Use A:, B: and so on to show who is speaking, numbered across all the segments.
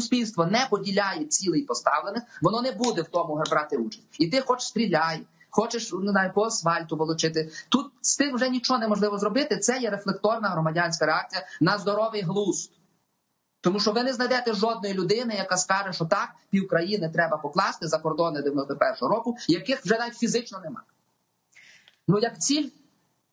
A: суспільство не поділяє цілей поставлених, воно не буде в тому брати участь. І ти хоч стріляй, хочеш не знаю, по асфальту волочити. Тут з тим вже нічого неможливо зробити. Це є рефлекторна громадянська реакція на здоровий глузд. Тому що ви не знайдете жодної людини, яка скаже, що так, пів країни треба покласти за кордони 91-го року, яких вже навіть фізично немає. Ну як ціль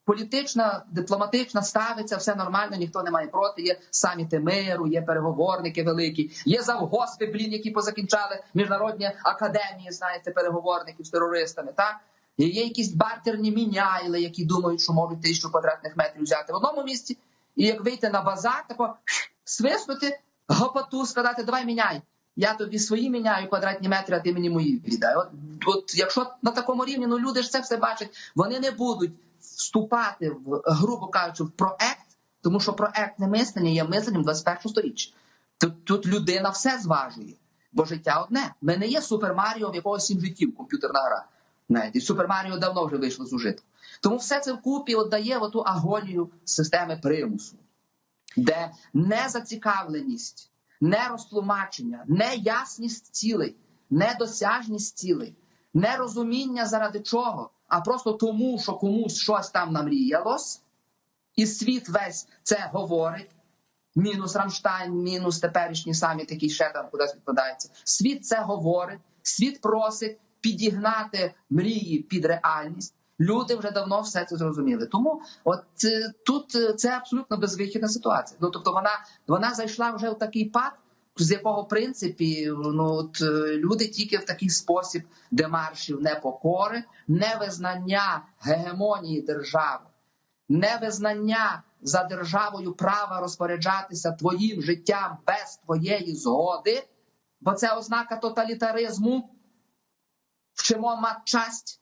A: політична, дипломатична ставиться, все нормально, ніхто не має проти. Є саміти миру, є переговорники великі, є завгоспи, блін, які позакінчали міжнародні академії, знаєте, переговорників з терористами. Так і є якісь бартерні міняйли, які думають, що можуть тисячу квадратних метрів взяти в одному місці, і як вийти на базар, тако свиснути, гопоту, сказати, давай міняй. Я тобі свої міняю квадратні метри, а ти мені мої віддай. От, от якщо на такому рівні, ну люди ж це все бачать, вони не будуть вступати в, грубо кажучи, в проект, тому що проектне мислення є мисленням 21 сторіччя. Тут, тут людина все зважує, бо життя одне. Ми не є Супер Маріо, в якого сім життів комп'ютерна гра. Навіть і Супер Маріо давно вже вийшло з ужитку. Тому все це вкупі отдає оту агонію системи примусу, де незацікавленість, нерозтлумачення, неясність цілей, недосяжність цілей, нерозуміння заради чого, а просто тому, що комусь щось там намріялось, і світ весь це говорить. Мінус Рамштайн, мінус теперішній саміт, який ще там кудись відкладається. Світ це говорить, світ просить підігнати мрії під реальність. Люди вже давно все це зрозуміли. Тому от е, тут е, це абсолютно безвихідна ситуація. Ну тобто, вона вона зайшла вже в такий пад, з якого принципі ну от е, люди тільки в такий спосіб демаршів непокори, невизнання гегемонії держави, невизнання за державою права розпоряджатися твоїм життям без твоєї згоди, бо це ознака тоталітаризму. Вчимо матчасть.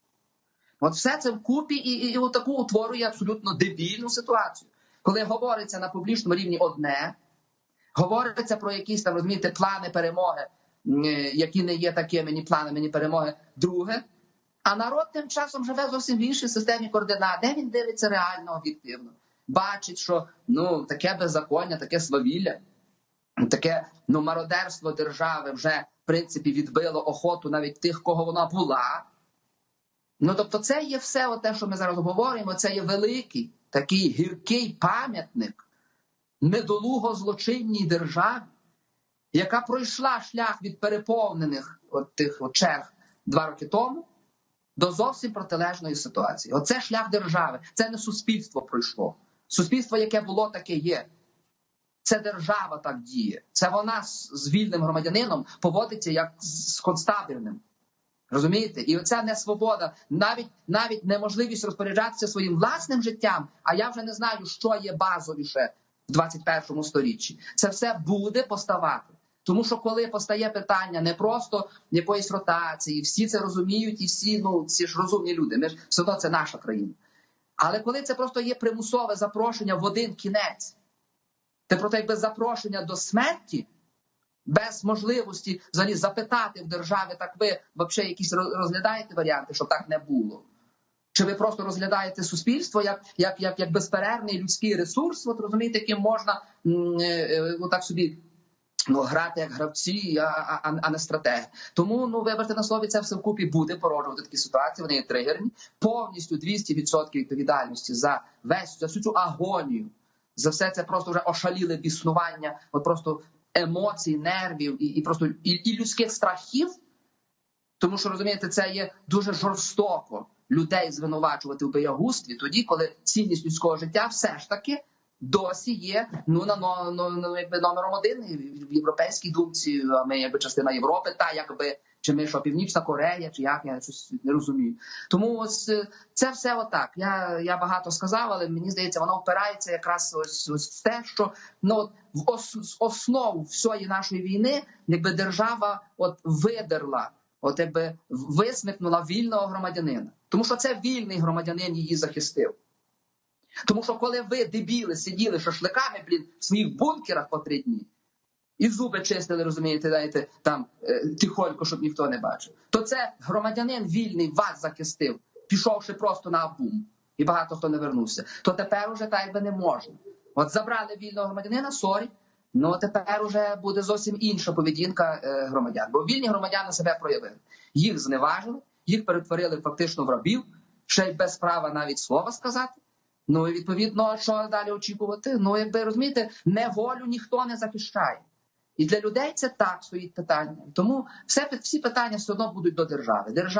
A: От все це вкупі і, і, і отаку утворює абсолютно дебільну ситуацію. Коли говориться на публічному рівні одне, говориться про якісь там розумієте, плани перемоги, які не є такими ні планами, ні перемоги, друге. А народ тим часом живе зовсім в іншій системі координат, де він дивиться реально об'єктивно. Бачить, що ну таке беззаконня, таке свавілля, таке ну мародерство держави вже в принципі відбило охоту навіть тих, кого вона була. Ну тобто, це є все те, що ми зараз говоримо. Це є великий такий гіркий пам'ятник недолуго злочинній державі, яка пройшла шлях від переповнених от тих от черг два роки тому до зовсім протилежної ситуації. Оце шлях держави. Це не суспільство пройшло. Суспільство, яке було, таке є. Це держава так діє. Це вона з вільним громадянином поводиться як з констабельним. Розумієте? І оця несвобода, навіть навіть неможливість розпоряджатися своїм власним життям. А я вже не знаю, що є базовіше в 21 сторіччі. Це все буде поставати. Тому що коли постає питання не просто якоїсь ротації, всі це розуміють, і всі ну ці ж розумні люди. Ми ж все одно це наша країна. Але коли це просто є примусове запрошення в один кінець, це про те, якби запрошення до смерті без можливості взагалі запитати в державі, так ви взагалі якісь розглядаєте варіанти, щоб так не було? Чи ви просто розглядаєте суспільство як як, як, як безперервний людський ресурс? От розумієте, яким можна ну, так собі ну, грати як гравці, а, а, а не стратеги. Тому ну вибачте на слові, це все вкупі буде породжувати такі ситуації. Вони є тригерні, повністю 200% відповідальності за весь за всю цю агонію. За все це просто вже ошаліле біснування, от просто емоцій, нервів і і просто і, і людських страхів. Тому що розумієте, це є дуже жорстоко людей звинувачувати в боягустві, тоді, коли цінність людського життя все ж таки досі є ну на ну, ну, якби номером один в європейській думці. А ми якби частина Європи, та якби чи ми що Північна Корея, чи як я щось не розумію. Тому ось е, це все отак. Я я багато сказав, але мені здається, воно впирається якраз ось ось в те, що ну в ос, основу всієї нашої війни, якби держава от видерла, от якби висмикнула вільного громадянина, тому що це вільний громадянин її захистив. Тому що коли ви дебіли сиділи шашликами, блін, в своїх бункерах по три дні і зуби чистили, розумієте, знаєте, там е, тихонько, щоб ніхто не бачив, то це громадянин вільний вас захистив, пішовши просто на бум, і багато хто не вернувся. То тепер уже так би не можна. От забрали вільного громадянина, сорі, Ну тепер уже буде зовсім інша поведінка е, громадян. Бо вільні громадяни себе проявили. Їх зневажили, їх перетворили фактично в рабів, ще й без права навіть слова сказати. Ну і відповідно, що далі очікувати? Ну, якби розумієте, неволю ніхто не захищає. І для людей це так стоїть питання. Тому все всі питання все одно будуть до держави. Держава